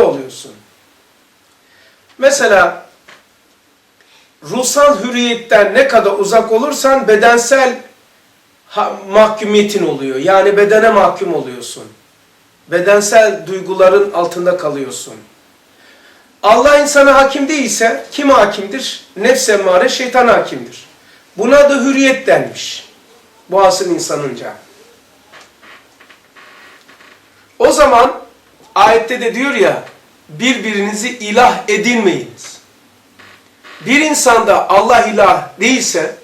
oluyorsun. Mesela ruhsal hürriyetten ne kadar uzak olursan bedensel mahkumiyetin oluyor. Yani bedene mahkum oluyorsun. Bedensel duyguların altında kalıyorsun. Allah insana hakim değilse kim hakimdir? Nefs emmare şeytan hakimdir. Buna da hürriyet denmiş. Bu asıl insanınca. O zaman ayette de diyor ya birbirinizi ilah edinmeyiniz. Bir insanda Allah ilah değilse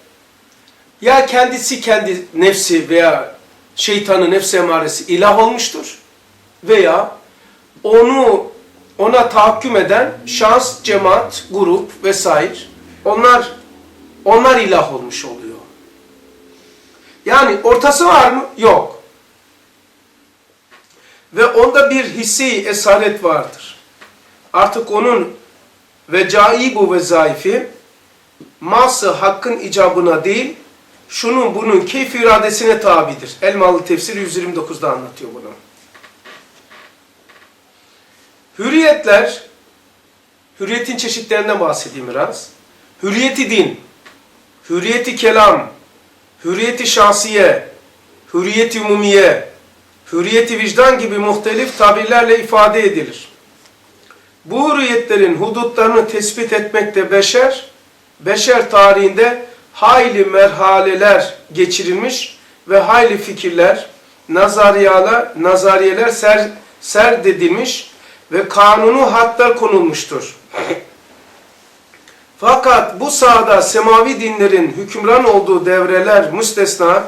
ya kendisi kendi nefsi veya şeytanı nefsi emaresi ilah olmuştur veya onu ona tahakküm eden şans, cemaat, grup vesaire onlar onlar ilah olmuş oluyor. Yani ortası var mı? Yok. Ve onda bir hissi esaret vardır. Artık onun ve caibu ve zayıfi ması hakkın icabına değil, şunun bunun keyfi iradesine tabidir. Elmalı tefsir 129'da anlatıyor bunu. Hürriyetler, hürriyetin çeşitlerinden bahsedeyim biraz. Hürriyeti din, hürriyeti kelam, hürriyeti şahsiye, hürriyeti umumiye, hürriyeti vicdan gibi muhtelif tabirlerle ifade edilir. Bu hürriyetlerin hudutlarını tespit etmekte beşer, beşer tarihinde hayli merhaleler geçirilmiş ve hayli fikirler, nazariyalar, nazariyeler ser, serdedilmiş ve kanunu hatlar konulmuştur. Fakat bu sahada semavi dinlerin hükümran olduğu devreler müstesna,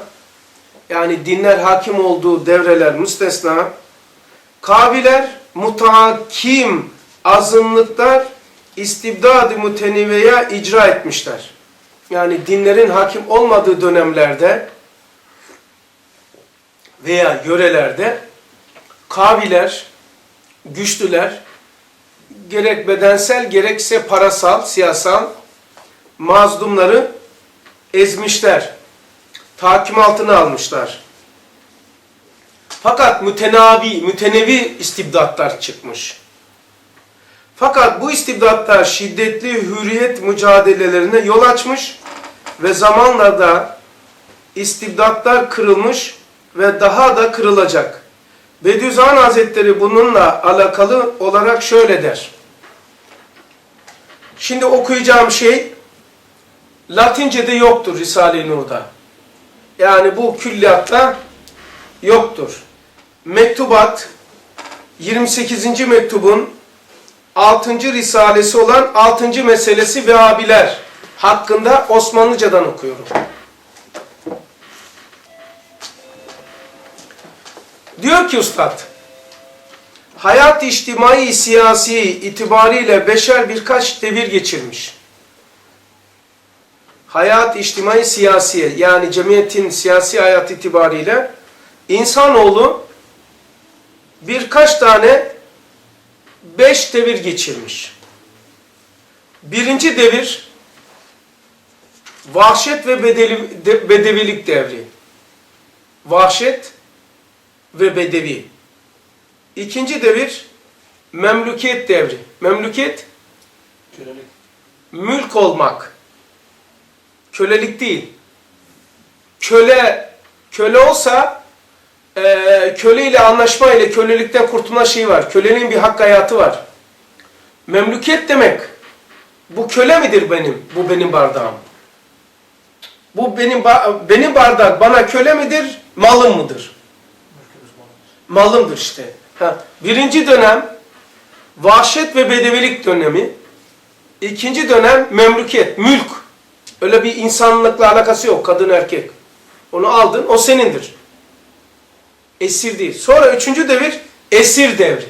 yani dinler hakim olduğu devreler müstesna, kabiler, mutahakim azınlıklar istibdad-ı müteniveye icra etmişler. Yani dinlerin hakim olmadığı dönemlerde veya yörelerde kabiler, güçlüler gerek bedensel gerekse parasal, siyasal mazlumları ezmişler. Tahakküm altına almışlar. Fakat mütenavi, mütenevi istibdatlar çıkmış. Fakat bu istibdatlar şiddetli hürriyet mücadelelerine yol açmış ve zamanla da istibdatlar kırılmış ve daha da kırılacak. Bediüzzaman Hazretleri bununla alakalı olarak şöyle der. Şimdi okuyacağım şey Latince'de yoktur Risale-i Nur'da. Yani bu külliyatta yoktur. Mektubat 28. mektubun 6. risalesi olan 6. meselesi Vehhabiler hakkında Osmanlıcadan okuyorum. Diyor ki ustad, hayat içtimai siyasi itibariyle beşer birkaç devir geçirmiş. Hayat içtimai siyasi yani cemiyetin siyasi hayat itibariyle insanoğlu birkaç tane beş devir geçirmiş. Birinci devir vahşet ve bedeli, de- bedevilik devri. Vahşet ve bedevi. İkinci devir memlükiyet devri. Memlükiyet Kölelik. mülk olmak. Kölelik değil. Köle köle olsa eee köle ile anlaşma ile kölelikten kurtulma şeyi var. Kölenin bir hak hayatı var. Memlükiyet demek. Bu köle midir benim? Bu benim bardağım. Bu benim benim bardak bana köle midir? Malım mıdır? Malımdır işte. Ha, birinci dönem vahşet ve bedevilik dönemi. İkinci dönem memlükiyet, mülk. Öyle bir insanlıkla alakası yok kadın erkek. Onu aldın o senindir. Esir değil. Sonra üçüncü devir esir devri.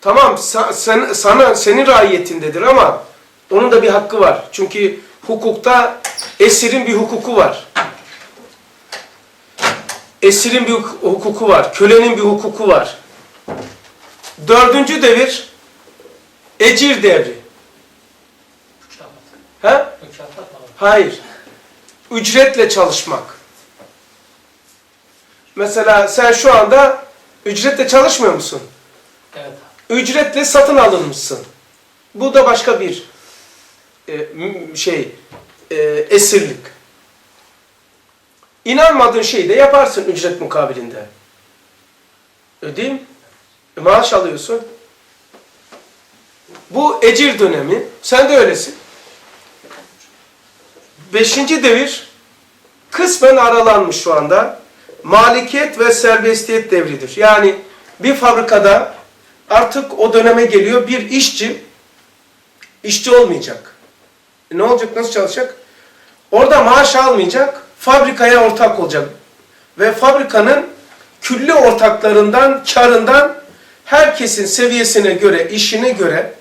Tamam sen, sana senin raiyetindedir ama onun da bir hakkı var. Çünkü hukukta esirin bir hukuku var. Esirin bir huk- hukuku var. Kölenin bir hukuku var. Dördüncü devir ecir devri. Mükafat. Hayır. Ücretle çalışmak. Mesela sen şu anda ücretle çalışmıyor musun? Evet. ücretle satın alınmışsın. Bu da başka bir e, şey e, esirlik. İnanmadığın şeyi de yaparsın ücret mukabilinde. Ödeyim. E, maaş alıyorsun. Bu ecir dönemi. Sen de öylesin. Beşinci devir kısmen aralanmış şu anda. Malikiyet ve serbestiyet devridir. Yani bir fabrikada artık o döneme geliyor bir işçi işçi olmayacak. E ne olacak? Nasıl çalışacak? Orada maaş almayacak, fabrikaya ortak olacak. Ve fabrikanın külli ortaklarından, karından herkesin seviyesine göre, işine göre,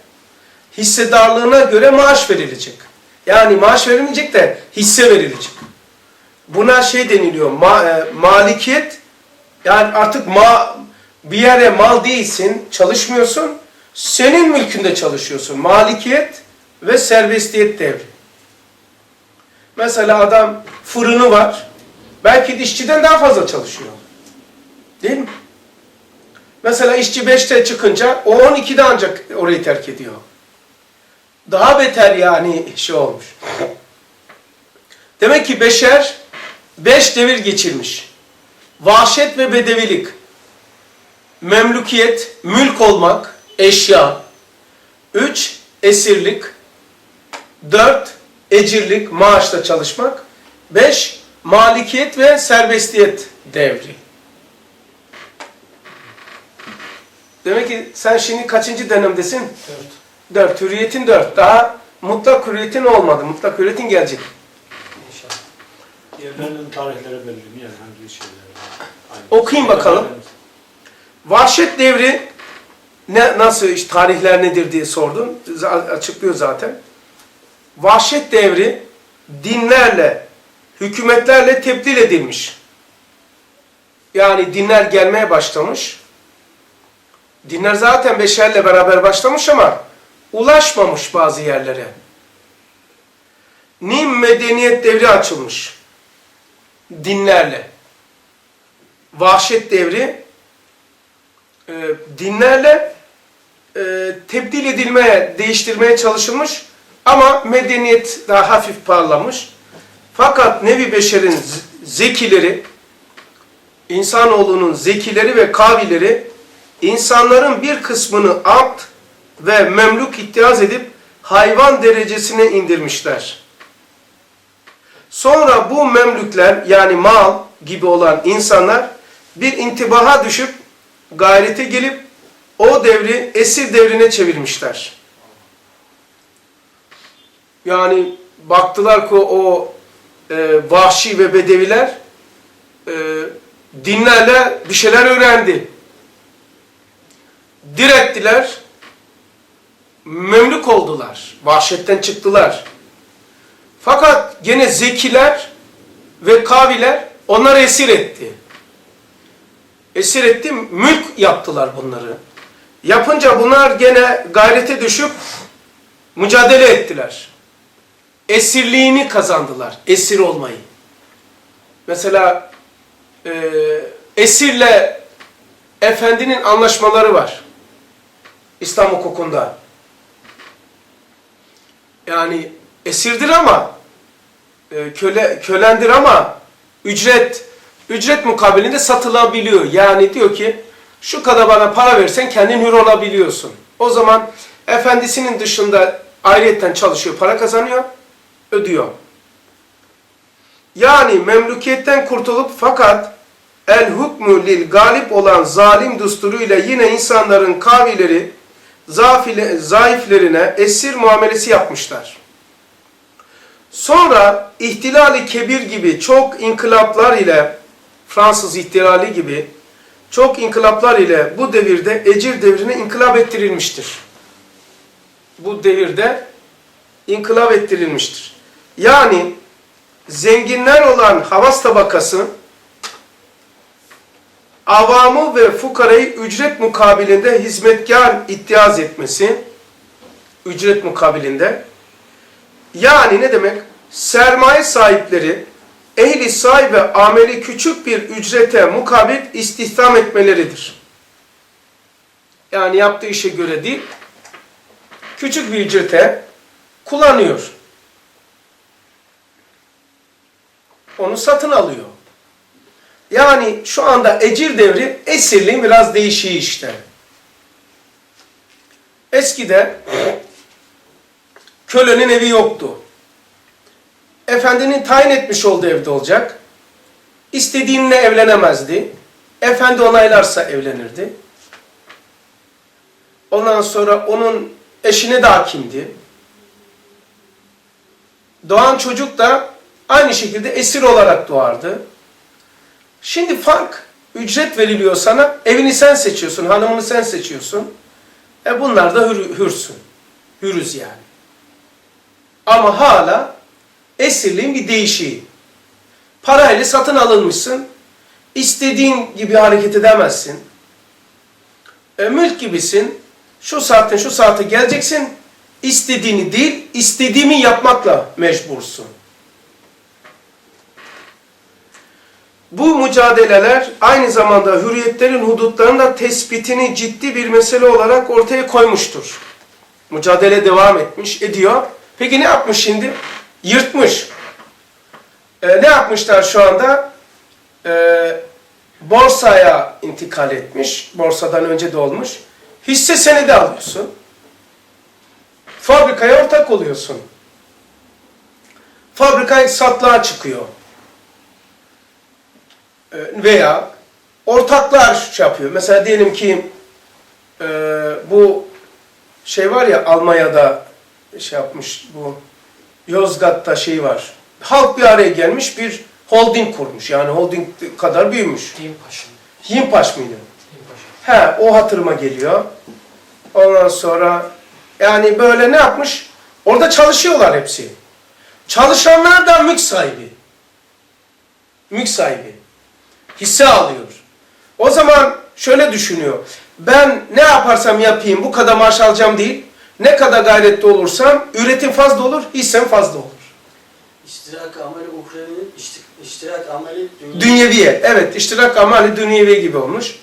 hissedarlığına göre maaş verilecek. Yani maaş verilmeyecek de hisse verilecek. Buna şey deniliyor, ma, e, malikiyet, yani artık ma, bir yere mal değilsin, çalışmıyorsun, senin mülkünde çalışıyorsun. Malikiyet ve serbestiyet devri. Mesela adam fırını var, belki dişçiden daha fazla çalışıyor. Değil mi? Mesela işçi 5'te çıkınca o 12'de ancak orayı terk ediyor. Daha beter yani şey olmuş. Demek ki beşer beş devir geçirmiş. Vahşet ve bedevilik, memlükiyet, mülk olmak, eşya. Üç, esirlik. Dört, ecirlik, maaşla çalışmak. Beş, malikiyet ve serbestiyet devri. Demek ki sen şimdi kaçıncı dönemdesin? Dört. Dört. Hürriyetin dört. Daha mutlak hürriyetin olmadı. Mutlak hürriyetin gelecek. İnşallah. Yerlerinin tarihleri belli mi yani hangi şeyler? Okuyun bakalım. Vahşet devri ne nasıl işte tarihler nedir diye sordun. Z- Açıklıyor zaten. Vahşet devri dinlerle, hükümetlerle tebdil edilmiş. Yani dinler gelmeye başlamış. Dinler zaten beşerle beraber başlamış ama ulaşmamış bazı yerlere. Nim medeniyet devri açılmış. Dinlerle. Vahşet devri e, dinlerle e, tebdil edilmeye, değiştirmeye çalışılmış ama medeniyet daha hafif parlamış. Fakat Nevi Beşer'in zekileri, insanoğlunun zekileri ve kavileri insanların bir kısmını abd ve memluk ittihaz edip hayvan derecesine indirmişler. Sonra bu memlükler yani mal gibi olan insanlar bir intibaha düşüp gayrete gelip o devri esir devrine çevirmişler. Yani baktılar ki o e, vahşi ve bedeviler e, dinlerle bir şeyler öğrendi. Direttiler, memlük oldular, vahşetten çıktılar. Fakat gene zekiler ve kaviler onları esir etti. Esir etti, mülk yaptılar bunları. Yapınca bunlar gene gayrete düşüp mücadele ettiler. Esirliğini kazandılar, esir olmayı. Mesela e, esirle efendinin anlaşmaları var. İslam hukukunda. Yani esirdir ama e, köle kölendir ama ücret ücret mukabilinde satılabiliyor. Yani diyor ki şu kadar bana para versen kendin hür olabiliyorsun. O zaman efendisinin dışında ayrıyetten çalışıyor, para kazanıyor, ödüyor. Yani memlükiyetten kurtulup fakat el hukmu lil galip olan zalim dusturuyla yine insanların kavileri zafile, zayıflerine esir muamelesi yapmışlar. Sonra ihtilali kebir gibi çok inkılaplar ile Fransız ihtilali gibi çok inkılaplar ile bu devirde ecir devrine inkılap ettirilmiştir. Bu devirde inkılap ettirilmiştir. Yani zenginler olan havas tabakası avamı ve fukarayı ücret mukabilinde hizmetkar ittihaz etmesi ücret mukabilinde yani ne demek? Sermaye sahipleri ehli sahibi ve ameli küçük bir ücrete mukabil istihdam etmeleridir. Yani yaptığı işe göre değil, küçük bir ücrete kullanıyor. Onu satın alıyor. Yani şu anda ecir devri esirliğin biraz değişiği işte. Eskide kölenin evi yoktu. Efendinin tayin etmiş olduğu evde olacak. İstediğinle evlenemezdi. Efendi onaylarsa evlenirdi. Ondan sonra onun eşine de hakimdi. Doğan çocuk da aynı şekilde esir olarak doğardı. Şimdi fark, ücret veriliyor sana, evini sen seçiyorsun, hanımını sen seçiyorsun. E bunlar da hür, hürsün. Hürüz yani. Ama hala esirliğin bir değişiği. Parayla satın alınmışsın. İstediğin gibi hareket edemezsin. E, mülk gibisin. Şu saatten şu saate geleceksin. İstediğini değil, istediğimi yapmakla mecbursun. Bu mücadeleler aynı zamanda hürriyetlerin hudutlarının da tespitini ciddi bir mesele olarak ortaya koymuştur. Mücadele devam etmiş, ediyor. Peki ne yapmış şimdi? Yırtmış. Ee, ne yapmışlar şu anda? Ee, borsaya intikal etmiş. Borsadan önce de olmuş. Hisse senedi alıyorsun. Fabrikaya ortak oluyorsun. Fabrika satlığa çıkıyor. Ee, veya ortaklar şey yapıyor. Mesela diyelim ki e, bu şey var ya Almanya'da şey yapmış bu Yozgat'ta şey var. Halk bir araya gelmiş bir holding kurmuş. Yani holding kadar büyümüş. Yimpaş mıydı? He o hatırıma geliyor. Ondan sonra yani böyle ne yapmış? Orada çalışıyorlar hepsi. Çalışanlar da mülk sahibi. Mülk sahibi. Hisse alıyor. O zaman şöyle düşünüyor. Ben ne yaparsam yapayım bu kadar maaş alacağım değil. Ne kadar gayretli olursam üretim fazla olur, hissem fazla olur. İştirak ameli uhrevi, işti- iştirak ameli dünya. Dünyeviye. Evet, iştirak amali dünyevi gibi olmuş.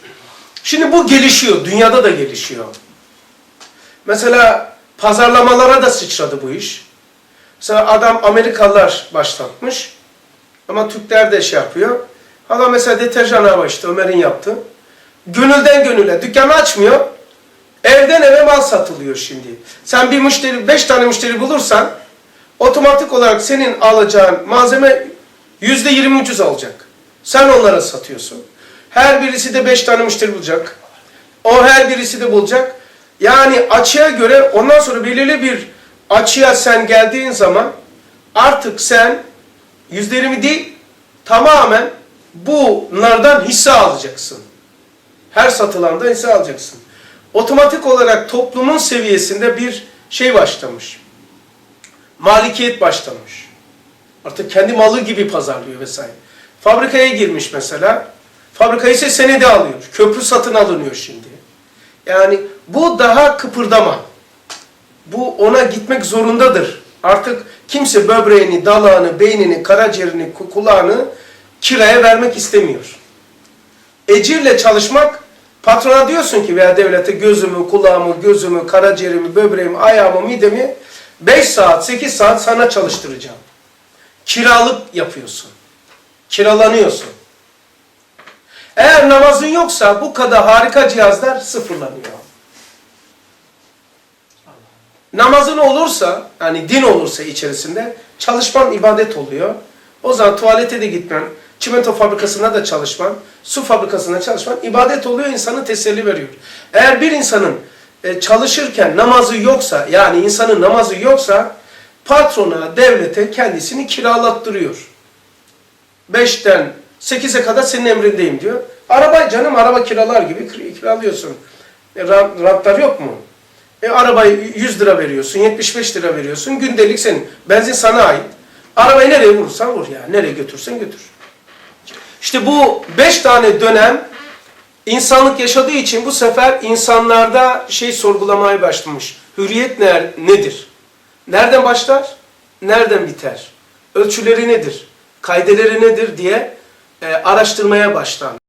Şimdi bu gelişiyor. Dünyada da gelişiyor. Mesela pazarlamalara da sıçradı bu iş. Mesela adam Amerikalılar başlatmış. Ama Türkler de şey yapıyor. Adam mesela deterjan hava işte Ömer'in yaptı. Gönülden gönüle. Dükkanı açmıyor. Evden eve mal satılıyor şimdi. Sen bir müşteri, beş tane müşteri bulursan otomatik olarak senin alacağın malzeme yüzde yirmi ucuz alacak. Sen onlara satıyorsun. Her birisi de beş tane müşteri bulacak. O her birisi de bulacak. Yani açığa göre ondan sonra belirli bir açığa sen geldiğin zaman artık sen yüzde yirmi değil tamamen bunlardan hisse alacaksın. Her satılanda hisse alacaksın. Otomatik olarak toplumun seviyesinde bir şey başlamış. Malikiyet başlamış. Artık kendi malı gibi pazarlıyor vesaire. Fabrikaya girmiş mesela. Fabrikayı ise senede alıyor. Köprü satın alınıyor şimdi. Yani bu daha kıpırdama. Bu ona gitmek zorundadır. Artık kimse böbreğini, dalağını, beynini, karaciğerini, ku- kulağını kiraya vermek istemiyor. Ecirle çalışmak, patrona diyorsun ki veya devlete gözümü, kulağımı, gözümü, karaciğerimi, böbreğimi, ayağımı, midemi 5 saat, 8 saat sana çalıştıracağım. Kiralık yapıyorsun. Kiralanıyorsun. Eğer namazın yoksa bu kadar harika cihazlar sıfırlanıyor. Namazın olursa, yani din olursa içerisinde çalışman ibadet oluyor. O zaman tuvalete de gitmen, çimento fabrikasına da çalışman, su fabrikasına çalışman ibadet oluyor, insanı teselli veriyor. Eğer bir insanın e, çalışırken namazı yoksa, yani insanın namazı yoksa, patrona, devlete kendisini kiralattırıyor. 5'ten 8'e kadar senin emrindeyim diyor. Araba canım araba kiralar gibi kir- kiralıyorsun. E, rant- rantlar yok mu? E, arabayı 100 lira veriyorsun, 75 lira veriyorsun. Gündelik senin. Benzin sana ait. Arabayı nereye vurursan vur ya. Nereye götürsen götür. İşte bu 5 tane dönem insanlık yaşadığı için bu sefer insanlarda şey sorgulamaya başlamış. Hürriyet ner, nedir? Nereden başlar? Nereden biter? Ölçüleri nedir? Kaideleri nedir diye e, araştırmaya başlanmış.